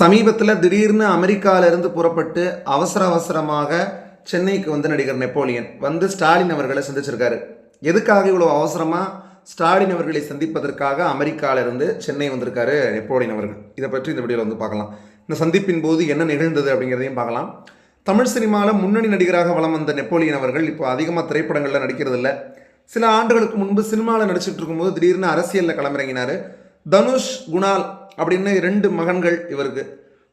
சமீபத்தில் திடீர்னு அமெரிக்காவிலிருந்து புறப்பட்டு அவசர அவசரமாக சென்னைக்கு வந்து நடிகர் நெப்போலியன். வந்து ஸ்டாலின் அவர்களை சந்திச்சிருக்காரு. எதுக்காக இவ்வளோ அவசரமாக ஸ்டாலின் அவர்களை சந்திப்பதற்காக அமெரிக்காவிலிருந்து சென்னை வந்திருக்காரு நெப்போலியன் அவர்கள்? இதை பற்றி இந்த வீடியோவில் வந்து பார்க்கலாம். இந்த சந்திப்பின் போது என்ன நிகழ்ந்தது அப்படிங்கிறதையும் பார்க்கலாம். தமிழ் சினிமாவில் முன்னணி நடிகராக வலம் வந்த நெப்போலியன் அவர்கள் இப்போ அதிகமாக திரைப்படங்களில் நடிக்கிறதில்ல சில ஆண்டுகளுக்கு முன்பு சினிமாவில் நடிச்சிட்டு இருக்கும்போது திடீர்னு அரசியலில் களமிறங்கினார். தனுஷ் குணால் அப்படின்னு ரெண்டு மகன்கள் இவருக்கு.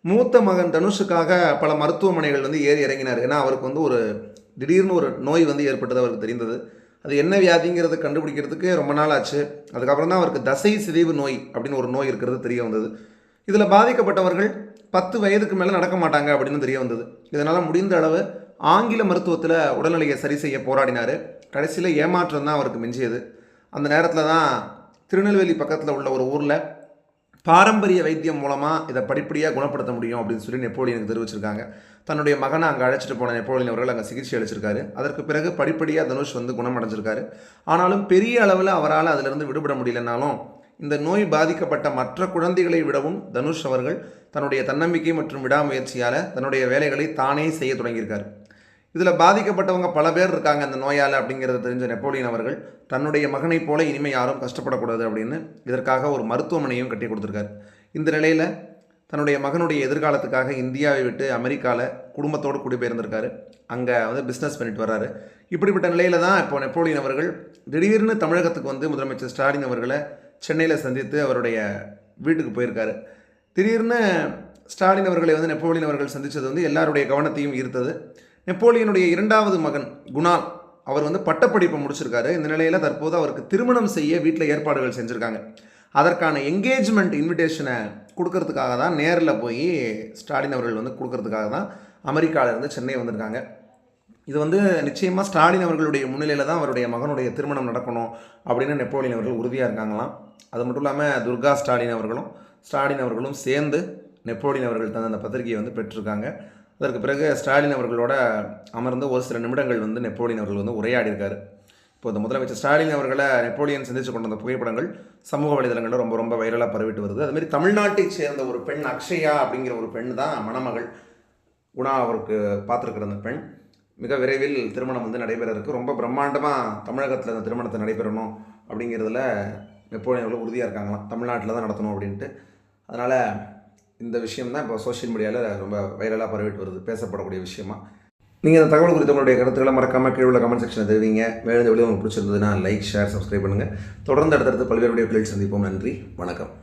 மூத்த மகன் தனுஷுக்காக பல மருத்துவமனைகள் வந்து ஏறி இறங்கினார். ஏன்னா அவருக்கு வந்து ஒரு திடீர்னு ஒரு நோய் வந்து ஏற்பட்டது அவருக்கு தெரிந்தது. அது என்ன வியாதிங்கிறத கண்டுபிடிக்கிறதுக்கு ரொம்ப நாள் ஆச்சு. அதுக்கப்புறம் தான் அவருக்கு தசை சிதைவு நோய் அப்படின்னு ஒரு நோய் இருக்கிறது தெரிய வந்தது. இதில் பாதிக்கப்பட்டவர்கள் பத்து வயதுக்கு மேலே நடக்க மாட்டாங்க அப்படின்னு தெரிய வந்தது. இதனால் முடிந்த அளவு ஆங்கில மருத்துவத்தில் உடல்நிலையை சரி செய்ய போராடினார். கடைசியில் ஏமாற்றம் தான் அவருக்கு மிஞ்சியது. அந்த நேரத்தில் தான் திருநெல்வேலி பக்கத்தில் உள்ள ஒரு ஊரில் பாரம்பரிய வைத்தியம் மூலமாக இதை படிப்படியாக குணப்படுத்த முடியும் அப்படின்னு சொல்லி நெப்போலியனுக்கு தெரிவிச்சிருக்காங்க. தன்னுடைய மகனை அங்கே அழைச்சிட்டு போன நெப்போலியன் அவர்கள் அங்கே சிகிச்சை அளிச்சிருக்காரு. அதற்கு பிறகு படிப்படியாக தனுஷ் வந்து குணமடைஞ்சிருக்காரு. ஆனாலும் பெரிய அளவில் அவரால் அதிலிருந்து விடுபட முடியலனாலும் இந்த நோய் பாதிக்கப்பட்ட மற்ற குழந்தைகளை விடவும் தனுஷ் அவர்கள் தன்னுடைய தன்னம்பிக்கை மற்றும் விடாமுயற்சியால் தன்னுடைய வேலைகளை தானே செய்ய தொடங்கியிருக்காரு. இதில் பாதிக்கப்பட்டவங்க பல பேர் இருக்காங்க அந்த நோயால் அப்படிங்கிறத தெரிஞ்ச நெப்போலியன் அவர்கள் தன்னுடைய மகனைப் போல இனிமே யாரும் கஷ்டப்படக்கூடாது அப்படின்னு இதற்காக ஒரு மருத்துவமனையும் கட்டி கொடுத்துருக்காரு. இந்த நிலையில் தன்னுடைய மகனுடைய எதிர்காலத்துக்காக இந்தியாவை விட்டு அமெரிக்காவில் குடும்பத்தோடு குடிபெயர்ந்திருக்காரு. அங்கே வந்து பிஸ்னஸ் பண்ணிட்டு வர்றாரு. இப்படிப்பட்ட நிலையில் தான் இப்போ நெப்போலியன் அவர்கள் திடீர்னு தமிழகத்துக்கு வந்து முதலமைச்சர் ஸ்டாலின் அவர்களை சென்னையில் சந்தித்து அவருடைய வீட்டுக்கு போயிருக்காரு. திடீர்னு ஸ்டாலின் அவர்களை வந்து நெப்போலியன் அவர்கள் சந்தித்தது வந்து எல்லாருடைய கவனத்தையும் ஈர்த்தது. நெப்போலியனுடைய இரண்டாவது மகன் குணால் அவர் வந்து பட்டப்படிப்பை முடிச்சிருக்காரு. இந்த நிலையில் தற்போது அவருக்கு திருமணம் செய்ய வீட்டில் ஏற்பாடுகள் செஞ்சுருக்காங்க. அதற்கான என்கேஜ்மெண்ட் இன்விடேஷனை கொடுக்கறதுக்காக தான் நேரில் போய் ஸ்டாலின் அவர்கள் வந்து கொடுக்கறதுக்காக தான் அமெரிக்காவிலேருந்து சென்னை வந்திருக்காங்க. இது வந்து நிச்சயமாக ஸ்டாலின் அவர்களுடைய முன்னிலையில் தான் அவருடைய மகனுடைய திருமணம் நடக்கணும் அப்படின்னு நெப்போலியன் அவர்கள் உறுதியாக இருக்காங்களாம். அது மட்டும் இல்லாமல் துர்கா ஸ்டாலின் அவர்களும் ஸ்டாலின் அவர்களும் சேர்ந்து நெப்போலியன் அவர்கள் தந்த அந்த பத்திரிகையை வந்து பெற்றிருக்காங்க. அதற்கு பிறகு ஸ்டாலின் அவர்களோட அமர்ந்து ஒரு சில நிமிடங்கள் வந்து நெப்போலியன் அவர்கள் வந்து உரையாடி இருக்கார் இப்போ இந்த முதலமைச்சர் ஸ்டாலின் அவர்களை நெப்போலியன் சந்தித்து கொண்ட புகைப்படங்கள் சமூக வலைதளங்களில் ரொம்ப ரொம்ப வைரலாக பரவிட்டு வருது. அதுமாரி தமிழ்நாட்டை சேர்ந்த ஒரு பெண் அக்ஷயா அப்படிங்கிற ஒரு பெண் தான் மணமகள் குணா அவருக்கு பார்த்துருக்கிற அந்த பெண். மிக விரைவில் திருமணம் வந்து நடைபெற இருக்குது ரொம்ப பிரம்மாண்டமாக தமிழகத்தில் அந்த திருமணத்தை நடைபெறணும் அப்படிங்கிறதுல நெப்போலியன் அவர்கள் உறுதியாக இருக்காங்களாம். தமிழ்நாட்டில் தான் நடத்தணும் அப்படின்ட்டு. அதனால் இந்த விஷயம் தான் இப்போ சோஷியல் மீடியாவில் ரொம்ப வைரலாக பரவிட்டு வருது பேசப்படக்கூடிய விஷயமா. நீங்கள் இந்த தகவல் குறித்த உங்களுடைய கருத்துக்களை மறக்காமல் கீழே உள்ள கமெண்ட் செக்ஷனில் தெரிவிங்க. வேறு இந்த உங்களுக்கு பிடிச்சிருந்ததுன்னா லைக் ஷேர் சப்ஸ்கிரைப் பண்ணுங்கள் தொடர்ந்து அடுத்தடுத்து பல்வேறு வீடியோக்களில் சந்திப்போம். நன்றி வணக்கம்.